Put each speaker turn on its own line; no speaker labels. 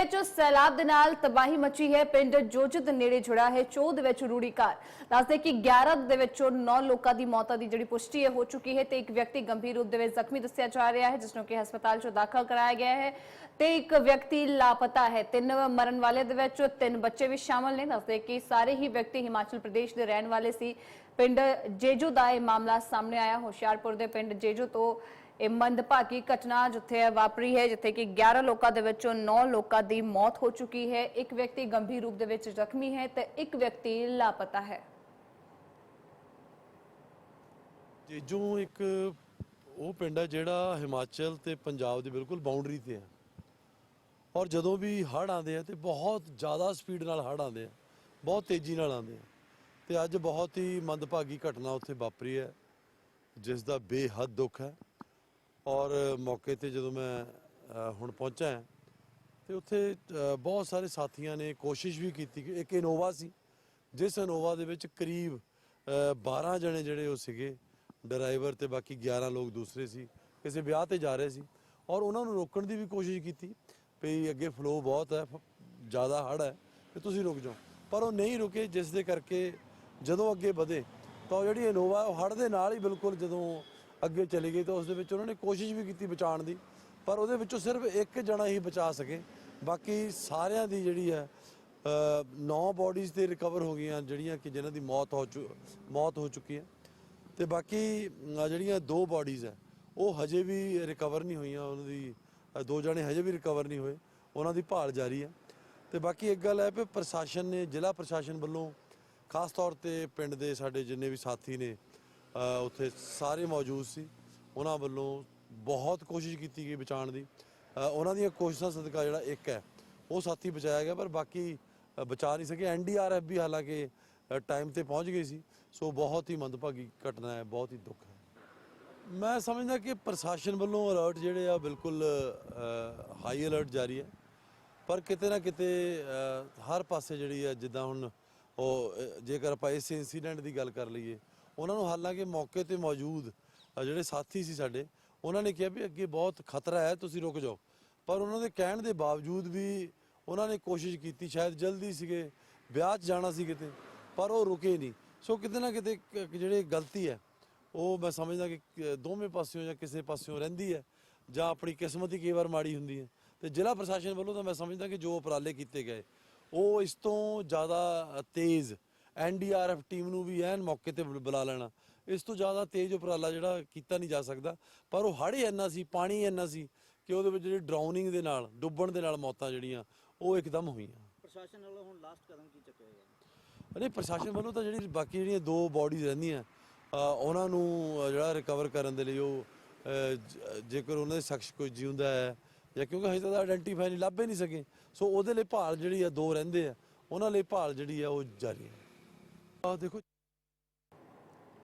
ਵਿੱਚ ਸੈਲਾਬ ਦੇ ਨਾਲ ਤਬਾਹੀ ਮਚੀ ਹੈ। ਪਿੰਡ ਜੋਜਤ ਨੇੜੇ ਜੁੜਾ ਹੈ। ਚੋਹ ਦੇ ਵਿੱਚ ਰੂੜੀ ਘਰ। ਦੱਸਦੇ ਕਿ 11 ਦੇ ਵਿੱਚੋਂ 9 ਲੋਕਾਂ ਦੀ ਮੌਤਾਂ ਦੀ ਜਿਹੜੀ ਪੁਸ਼ਟੀ ਹੈ ਹੋ ਚੁੱਕੀ ਹੈ ਤੇ ਇੱਕ ਵਿਅਕਤੀ ਗੰਭੀਰ ਰੂਪ ਦੇ ਵਿੱਚ ਜ਼ਖਮੀ ਦੱਸਿਆ ਜਾ ਰਿਹਾ ਹੈ, ਜਿਸ ਨੂੰ ਕਿ ਹਸਪਤਾਲ 'ਚ ਦਾਖਲ ਕਰਾਇਆ ਗਿਆ ਹੈ ਤੇ ਇੱਕ ਵਿਅਕਤੀ ਲਾਪਤਾ ਹੈ। ਤਿੰਨ ਮਰਨ ਵਾਲੇ ਦੇ ਵਿੱਚ ਤਿੰਨ ਬੱਚੇ ਵੀ ਸ਼ਾਮਲ ਨੇ। ਦੱਸਦੇ ਕਿ ਸਾਰੇ ਹੀ ਵਿਅਕਤੀ ਹਿਮਾਚਲ ਪ੍ਰਦੇਸ਼ ਦੇ ਰਹਿਣ ਵਾਲੇ ਸੀ। ਪਿੰਡ ਜੇਜੂ ਦਾ ਇਹ ਮਾਮਲਾ ਸਾਹਮਣੇ ਆਇਆ। ਹੁਸ਼ਿਆਰਪੁਰ ਦੇ ਪਿੰਡ ਜੇਜੂ ਤੋਂ ਇਹ ਮੰਦਭਾਗੀ ਘਟਨਾ ਜਿੱਥੇ ਵਾਪਰੀ ਹੈ, ਜਿੱਥੇ ਕਿ 11 ਲੋਕਾਂ ਦੇ ਵਿੱਚੋਂ 9 ਲੋਕਾਂ ਦੀ ਮੌਤ ਹੋ ਚੁੱਕੀ ਹੈ। ਇੱਕ ਵਿਅਕਤੀ ਗੰਭੀਰ ਰੂਪ ਦੇ ਵਿੱਚ ਜ਼ਖਮੀ ਹੈ ਤੇ ਇੱਕ ਵਿਅਕਤੀ ਲਾਪਤਾ ਹੈ।
ਜੇਜੋਂ ਇੱਕ ਉਹ ਪਿੰਡ ਹੈ ਜਿਹੜਾ ਹਿਮਾਚਲ ਤੇ ਪੰਜਾਬ ਦੀ ਬਿਲਕੁਲ ਬਾਉਂਡਰੀ ਤੇ ਹੈ। ਔਰ ਜਦੋਂ ਵੀ ਹੜ੍ਹ ਆਉਂਦੇ ਆ ਤੇ ਬਹੁਤ ਜ਼ਿਆਦਾ ਸਪੀਡ ਨਾਲ ਹੜ੍ਹ ਆਉਂਦੇ ਆ, ਬਹੁਤ ਤੇਜ਼ੀ ਨਾਲ ਆਉਂਦੇ ਆ। ਤੇ ਅੱਜ ਬਹੁਤ ਹੀ ਮੰਦਭਾਗੀ ਘਟਨਾ ਉੱਥੇ ਵਾਪਰੀ ਹੈ, ਜਿਸ ਦਾ ਬੇਹੱਦ ਦੁੱਖ ਹੈ। ਔਰ ਮੌਕੇ ਤੇ ਜਦੋਂ ਮੈਂ ਹੁਣ ਪਹੁੰਚਾ ਹਾਂ, ਤੇ ਉੱਥੇ ਬਹੁਤ ਸਾਰੇ ਸਾਥੀਆਂ ਨੇ ਕੋਸ਼ਿਸ਼ ਵੀ ਕੀਤੀ ਕਿ ਇੱਕ ਇਨੋਵਾ ਸੀ ਜਿਸ ਇਨੋਵਾ ਦੇ ਵਿੱਚ ਕਰੀਬ ਅ, 12 ਜਣੇ ਜਿਹੜੇ ਉਹ ਸੀਗੇ ਡਰਾਈਵਰ ਤੇ ਬਾਕੀ 11 ਲੋਕ ਦੂਸਰੇ ਸੀ ਕਿਸੇ ਵਿਆਹ ਤੇ ਜਾ ਰਹੇ ਸੀ ਔਰ ਉਹਨਾਂ ਨੂੰ ਰੋਕਣ ਦੀ ਵੀ ਕੋਸ਼ਿਸ਼ ਕੀਤੀ ਵੀ ਅੱਗੇ ਫਲੋ ਬਹੁਤ ਹੈ ਜ਼ਿਆਦਾ ਹੜ ਹੈ ਤੇ ਤੁਸੀਂ ਰੁਕ ਜਾਓ। ਪਰ ਉਹ ਨਹੀਂ ਰੁਕੇ ਜਿਸ ਦੇ ਕਰਕੇ ਜਦੋਂ ਅੱਗੇ ਵਧੇ ਤਾਂ ਉਹ ਜਿਹੜੀ ਇਨੋਵਾ ਉਹ ਹੜ ਦੇ ਨਾਲ ਹੀ ਬਿਲਕੁਲ ਜਦੋਂ ਅੱਗੇ ਚਲੀ ਗਈ ਤਾਂ ਉਸ ਦੇ ਵਿੱਚ ਉਹਨਾਂ ਨੇ ਕੋਸ਼ਿਸ਼ ਵੀ ਕੀਤੀ ਬਚਾਉਣ ਦੀ, ਪਰ ਉਹਦੇ ਵਿੱਚੋਂ ਸਿਰਫ ਇੱਕ ਜਣਾ ਹੀ ਬਚਾ ਸਕੇ। ਬਾਕੀ ਸਾਰਿਆਂ ਦੀ ਜਿਹੜੀ ਹੈ ਨੌ ਬਾਡੀਜ਼ ਤੇ ਰਿਕਵਰ ਹੋ ਗਈਆਂ ਜਿਹੜੀਆਂ ਕਿ ਜਿਨ੍ਹਾਂ ਦੀ ਮੌਤ ਹੋ ਚੁ, ਮੌਤ ਹੋ ਚੁੱਕੀ ਹੈ। ਤੇ ਬਾਕੀ ਜਿਹੜੀਆਂ ਦੋ ਬਾਡੀਜ਼ ਹੈ, ਉਹ ਹਜੇ ਵੀ ਰਿਕਵਰ ਨਹੀਂ ਹੋਈਆਂ, ਉਹਨਾਂ ਦੀ ਦੋ ਜਣੇ ਹਜੇ ਵੀ ਰਿਕਵਰ ਨਹੀਂ ਹੋਏ, ਉਹਨਾਂ ਦੀ ਭਾਲ ਜਾਰੀ ਹੈ। ਤੇ ਬਾਕੀ ਇੱਕ ਗੱਲ ਹੈ ਕਿ ਪ੍ਰਸ਼ਾਸਨ ਨੇ, ਜ਼ਿਲ੍ਹਾ ਪ੍ਰਸ਼ਾਸਨ ਵੱਲੋਂ ਖਾਸ ਤੌਰ ਤੇ ਪਿੰਡ ਦੇ ਸਾਡੇ ਜਿੰਨੇ ਵੀ ਸਾਥੀ ਨੇ ਉੱਥੇ ਸਾਰੇ ਮੌਜੂਦ ਸੀ। ਉਹਨਾਂ ਵੱਲੋਂ ਬਹੁਤ ਕੋਸ਼ਿਸ਼ ਕੀਤੀ ਗਈ ਬਚਾਉਣ ਦੀ। ਉਹਨਾਂ ਦੀਆਂ ਕੋਸ਼ਿਸ਼ਾਂ ਸਦਕਾ ਜਿਹੜਾ ਇੱਕ ਹੈ, ਉਹ ਸਾਥੀ ਬਚਾਇਆ ਗਿਆ, ਪਰ ਬਾਕੀ ਬਚਾ ਨਹੀਂ ਸਕੇ। ਐਨਡੀਆਰਐਫ ਵੀ ਹਾਲਾਂਕਿ ਟਾਈਮ ਤੇ ਪਹੁੰਚ ਗਈ ਸੀ। ਸੋ ਬਹੁਤ ਹੀ ਮੰਦਭਾਗੀ ਘਟਨਾ ਹੈ, ਬਹੁਤ ਹੀ ਦੁੱਖ ਹੈ। ਮੈਂ ਸਮਝਦਾ ਕਿ ਪ੍ਰਸ਼ਾਸਨ ਵੱਲੋਂ ਅਲਰਟ ਜਿਹੜੇ ਆ, ਬਿਲਕੁਲ ਹਾਈ ਅਲਰਟ ਜਾਰੀ ਹੈ। ਪਰ ਕਿਤੇ ਨਾ ਕਿਤੇ ਹਰ ਪਾਸੇ ਜਿਹੜੀ ਹੈ ਜਿੱਦਾਂ ਹੁਣ ਉਹ ਜੇਕਰ ਆਪਾਂ ਇਸ ਇਨਸੀਡੈਂਟ ਦੀ ਗੱਲ ਕਰ ਲਈਏ ਉਹਨਾਂ ਨੂੰ ਹਾਲਾਂਕਿ ਮੌਕੇ ਤੇ ਮੌਜੂਦ ਜਿਹੜੇ ਸਾਥੀ ਸੀ ਸਾਡੇ, ਉਹਨਾਂ ਨੇ ਕਿਹਾ ਵੀ ਅੱਗੇ ਬਹੁਤ ਖਤਰਾ ਹੈ, ਤੁਸੀਂ ਰੁਕ ਜਾਓ। ਪਰ ਉਹਨਾਂ ਦੇ ਕਹਿਣ ਦੇ ਬਾਵਜੂਦ ਵੀ ਉਹਨਾਂ ਨੇ ਕੋਸ਼ਿਸ਼ ਕੀਤੀ, ਸ਼ਾਇਦ ਜਲਦੀ ਸੀਗੇ, ਵਿਆਹ 'ਚ ਜਾਣਾ ਸੀ ਕਿਤੇ, ਪਰ ਉਹ ਰੁਕੇ ਨਹੀਂ। ਸੋ ਕਿਤੇ ਨਾ ਕਿਤੇ ਇੱਕ- ਜਿਹੜੀ ਗਲਤੀ ਹੈ, ਉਹ ਮੈਂ ਸਮਝਦਾ ਕਿ ਦੋਵੇਂ ਪਾਸਿਓਂ ਜਾਂ ਕਿਸੇ ਪਾਸਿਓਂ ਰਹਿੰਦੀ ਹੈ, ਜਾਂ ਆਪਣੀ ਕਿਸਮਤ ਹੀ ਕਈ ਵਾਰ ਮਾੜੀ ਹੁੰਦੀ ਹੈ। ਤੇ ਜ਼ਿਲ੍ਹਾ ਪ੍ਰਸ਼ਾਸਨ ਵੱਲੋਂ ਤਾਂ ਮੈਂ ਸਮਝਦਾ ਕਿ ਜੋ ਉਪਰਾਲੇ ਕੀਤੇ ਗਏ, ਉਹ ਇਸ ਤੋਂ ਜ਼ਿਆਦਾ ਤੇਜ਼ ਐਨਡੀਆਰਐਫ ਟੀਮ ਨੂੰ ਵੀ ਐਨ ਮੌਕੇ ਤੇ ਬੁਲਾ ਲੈਣਾ। ਇਸ ਤੋਂ ਜ਼ਿਆਦਾ ਤੇਜ਼ ਉਪਰਾਲਾ ਜਿਹੜਾ ਕੀਤਾ ਨਹੀਂ ਜਾ ਸਕਦਾ। ਪਰ ਉਹ ਹੜ੍ਹ ਇੰਨਾ ਸੀ ਪਾਣੀ ਇੰਨਾ ਸੀ ਕਿ ਉਹਦੇ ਵਿੱਚ ਜਿਹੜੀ ਡਰਾਉਨਿੰਗ ਦੇ ਨਾਲ ਡੁੱਬਣ ਦੇ ਨਾਲ ਮੌਤਾਂ ਜਿਹੜੀਆਂ ਉਹ ਇੱਕਦਮ ਹੋਈਆਂ।
ਪ੍ਰਸ਼ਾਸਨ ਵੱਲੋਂ ਹੁਣ ਲਾਸਟ ਕਦਮ ਕੀ ਚੱਕਿਆ ਗਿਆ?
ਨਹੀਂ ਪ੍ਰਸ਼ਾਸਨ ਵੱਲੋਂ ਤਾਂ ਜਿਹੜੀ ਬਾਕੀ ਜਿਹੜੀਆਂ ਦੋ ਬਾਡੀਜ਼ ਰਹਿੰਦੀਆਂ ਉਹਨਾਂ ਨੂੰ ਜਿਹੜਾ ਰਿਕਵਰ ਕਰਨ ਦੇ ਲਈ ਉਹ ਜੇਕਰ ਉਹਨਾਂ ਦੇ ਸ਼ਖਸ ਕੋਈ ਜਿਉਂਦਾ ਹੈ ਜਾਂ ਕਿਉਂਕਿ ਹਜੇ ਤੱਕ ਆਇਡੈਂਟੀਫਾਈ ਨਹੀਂ ਲੱਭੇ ਨਹੀਂ ਸਕੇ। ਸੋ ਉਹਦੇ ਲਈ ਭਾਲ ਜਿਹੜੀ ਆ ਦੋ ਰਹਿੰਦੇ ਆ ਉਹਨਾਂ ਲਈ ਭਾਲ ਜਿਹੜੀ ਆ ਉਹ ਜਾਰੀ ਹੈ। ਆ ਦੇਖੋ